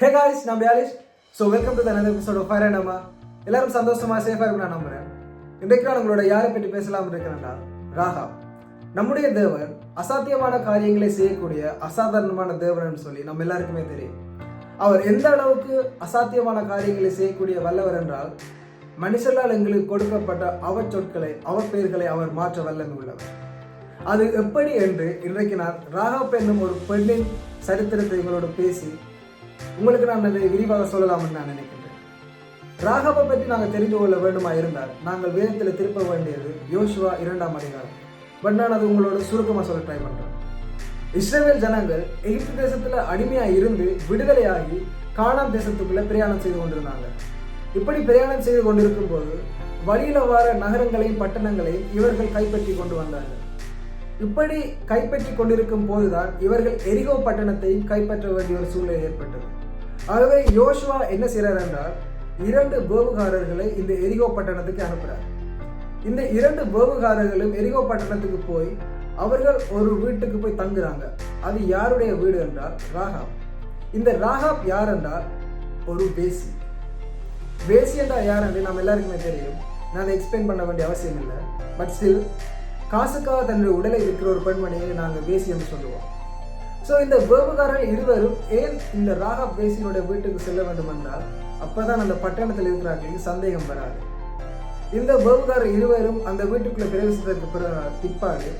ஹே guys நான் பியாலிஷ் so welcome to தனது எபிசோட் ஆஃப் ஃபயர் அம்மா எல்லாரும் சந்தோஷமாக சேஃபாக இருக்கும் நான் நம்புகிறேன் இன்றைக்கு நான் உங்களோட யாரை பற்றி பேசலாம் இருக்கிறேன்னா ராகா நம்முடைய தேவர் அசாத்தியமான காரியங்களை செய்யக்கூடிய அசாதாரணமான தேவர்னு சொல்லி நம்ம எல்லாருக்குமே தெரியும். அவர் எந்த அளவுக்கு அசாத்தியமான காரியங்களை செய்யக்கூடிய வல்லவர் என்றால் மனுஷரால் எங்களுக்கு கொடுக்கப்பட்ட அவர் சொற்களை அவர் பெயர்களை அவர் மாற்ற வல்லமை உள்ளவர். அது எப்படி என்று இன்றைக்கு நான் ராகா என்னும் ஒரு பெண்ணின் சரித்திரத்தை உங்களோட பேசி உங்களுக்கு நான் அதை விரிவாக சொல்லலாம்னு நான் நினைக்கின்றேன். ராகவை பற்றி நாங்கள் தெரிந்து கொள்ள வேண்டுமா இருந்தால் நாங்கள் வேதத்தில் திருப்ப வேண்டியது யோசுவா இரண்டாம் அதிகாரம். பட் நான் அது உங்களோட சுருக்கமாக சொல்ல ட்ரை பண்ணுறேன் இஸ்ரேல் ஜனங்கள் எகிப்து தேசத்தில் அடிமையாக இருந்து விடுதலையாகி காணாம் தேசத்துக்குள்ள பிரயாணம் செய்து கொண்டிருந்தாங்க. இப்படி பிரயாணம் செய்து கொண்டிருக்கும் போது வழியில வர நகரங்களையும் பட்டணங்களையும் இவர்கள் கைப்பற்றி கொண்டு வந்தார்கள். இப்படி கைப்பற்றி கொண்டிருக்கும் போதுதான் இவர்கள் எரிகோ பட்டணத்தையும் கைப்பற்ற வேண்டிய ஒரு சூழ்நிலை ஏற்பட்டது. ஆகவே யோசுவா என்ன செய்கிறார் என்றால் இரண்டு வேவுகாரர்களை இந்த எரிகோ பட்டணத்துக்கு அனுப்புகிறார் இந்த இரண்டு வேவுகாரர்களும் எரிகோ பட்டணத்துக்கு போய் அவர்கள் ஒரு வீட்டுக்கு போய் தங்குறாங்க. அது யாருடைய வீடு என்றால் ராகாப். இந்த ராகாப் யார் என்றால் ஒரு பேசி பேசி என்றால் யார் என்று நம்ம எல்லாருக்குமே தெரியும். நான் எக்ஸ்பிளைன் பண்ண வேண்டிய அவசியம் இல்லை. பட் ஸ்டில் காசுக்காக தன்னுடைய உடலை விற்கிற ஒரு பெண்மணியை நாங்கள் பேசி என்று சொல்லுவோம். ஸோ இந்த வேவுகாரர்கள் இருவரும் ஏன் இந்த ராகா பேசியினுடைய வீட்டுக்கு செல்ல வேண்டும் என்றால் அப்பதான் அந்த பட்டணத்தில் இருக்கிறார்கள் சந்தேகம் வராது. இந்த வேவுகாரர் இருவரும் அந்த வீட்டுக்குள்ள பிரவேசித்ததற்கு பிற- பிற்பாடு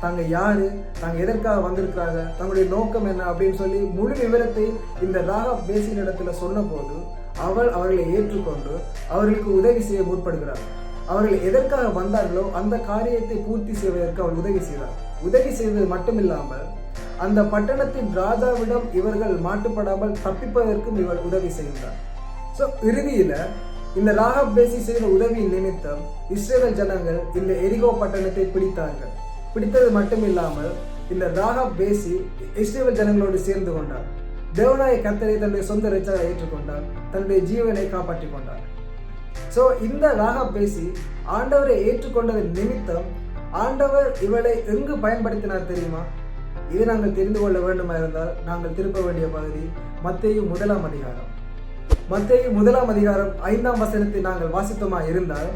தாங்க யாரு? தாங்க எதற்காக வந்திருக்கிறாங்க? தங்களுடைய நோக்கம் என்ன? அப்படின்னு சொல்லி முழு விவரத்தை இந்த ராகா பேசின இடத்துல சொன்னபோது அவள் அவர்களை ஏற்றுக்கொண்டு அவர்களுக்கு உதவி செய்ய முற்படுகிறார் அவர்கள் எதற்காக வந்தார்களோ அந்த காரியத்தை பூர்த்தி செய்வதற்கு அவள் உதவி செய்தார். உதவி செய்வது மட்டுமில்லாமல் அந்த பட்டணத்தின் ராஜாவிடம் இவர்கள் மாட்டுப்படாமல் தப்பிப்பதற்கும் இவள் உதவி செய்கிறார் ஸோ இறுதியில இந்த ராகப் பேசி செய்த உதவியின் நிமித்தம் இஸ்ரேல் ஜனங்கள் இந்த எரிகோ பட்டணத்தை பிடித்தார்கள். பிடித்தது மட்டுமில்லாமல் இந்த ராகப் பேசி இஸ்ரேல் ஜனங்களோடு சேர்ந்து கொண்டார். தேவனாய கத்தரை தன்னுடைய சொந்த ரச்சாக ஏற்றுக்கொண்டார். தன்னுடைய ஜீவனை காப்பாற்றிக் கொண்டார். ஸோ இந்த ராகா பேசி ஆண்டவரை ஏற்றுக்கொண்டதன் நிமித்தம் ஆண்டவர் இவளை எங்கு பயன்படுத்தினார் தெரியுமா? இது நாங்கள் தெரிந்து கொள்ள வேண்டுமா இருந்தால் நாங்கள் திருப்ப வேண்டிய பகுதி மத்தேயு முதலாம் அதிகாரம். மத்தையும் முதலாம் அதிகாரம் ஐந்தாம் வசனத்தை நாங்கள் வாசித்தோமா இருந்தால்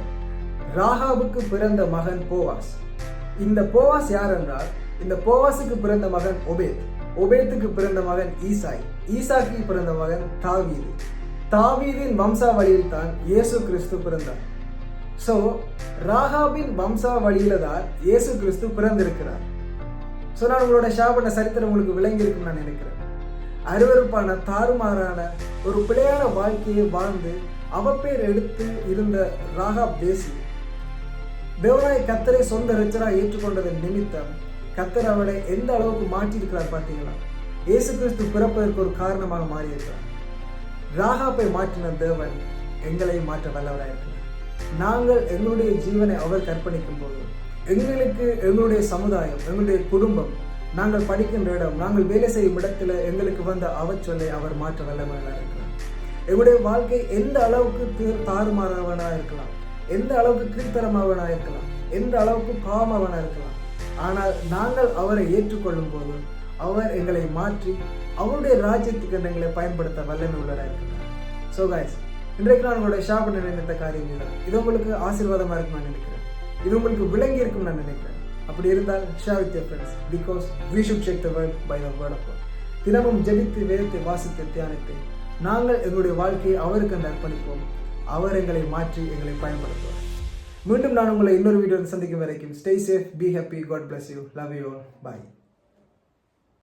ராகாவுக்கு பிறந்த மகன் போவாஸ். இந்த போவாஸ் யார் என்றால் இந்த போவாஸுக்கு பிறந்த மகன் ஒபேத் ஒபேத்துக்கு பிறந்த மகன் ஈசாய். ஈசாக்கு பிறந்த மகன் தாவீது. தாவீதின் வம்சாவளியில் தான் இயேசு கிறிஸ்து பிறந்தார். ஸோ ராகாபின் வம்சாவளியில தான் இயேசு கிறிஸ்து பிறந்திருக்கிறார். ஸோ நான் உங்களோட ஷாபன சரித்திரம் உங்களுக்கு விளங்கி இருக்குன்னு நான் நினைக்கிறேன். அருவருப்பான தாறுமாறான ஒரு பிழையான வாழ்க்கையை வாழ்ந்து அவப்பேர் எடுத்து இருந்த ராகாப் தேசி தேவனாய் கத்தரை சொந்த ரச்சராக ஏற்றுக்கொண்டதன் நிமித்தம் கத்தர் அவளை எந்த அளவுக்கு மாற்றியிருக்கிறார் பார்த்தீங்களா? இயேசு கிறிஸ்து பிறப்பதற்கு ஒரு காரணமாக மாறியிருக்கிறார். ராகாப்பை மாற்றின தேவன் எங்களை மாற்ற வல்லவராக இருக்கிறார். நாங்கள் எங்களுடைய ஜீவனை அவர் கற்பணிக்கும் போது எங்களுக்கு எங்களுடைய சமுதாயம் எங்களுடைய குடும்பம் நாங்கள் படிக்கின்ற இடம் நாங்கள் வேலை செய்யும் இடத்துல எங்களுக்கு வந்த அவச்சொல்லை அவர் மாற்ற வல்லவராக இருக்கிறார். எங்களுடைய வாழ்க்கை எந்த அளவுக்கு தாறுமாறவனாக இருக்கலாம் எந்த அளவுக்கு கீழ்த்தரமாவனாக இருக்கலாம் எந்த அளவுக்கு பாவமாவனாக இருக்கலாம். ஆனால் நாங்கள் அவரை ஏற்றுக்கொள்ளும் போது அவர் எங்களை மாற்றி அவருடைய ராஜ்யத்துக்கு எங்களை பயன்படுத்த வல்லமை உள்ளதாக இருக்கிறார். ஸோ காய்ஸ் இன்றைக்கு நான் உங்களுடைய ஷாப் நினைத்த காரியம் இதுதான். இது உங்களுக்கு ஆசீர்வாதமாக இருக்கும் நான் நினைக்கிறேன். இது உங்களுக்கு விளங்கி இருக்கும் நான் நினைக்கிறேன். அப்படி இருந்தால் share with friends because we should check the world by the word of தினமும் ஜெபித்து வேதத்தை வாசித்து தியானித்து நாங்கள் எங்களுடைய வாழ்க்கையை அவருக்கு அந்த அர்ப்பணிப்போம். அவர் எங்களை மாற்றி எங்களை பயன்படுத்துவார். மீண்டும் நான் உங்களை இன்னொரு வீடியோ சந்திக்கும் வரைக்கும் stay safe be happy God bless you love you bye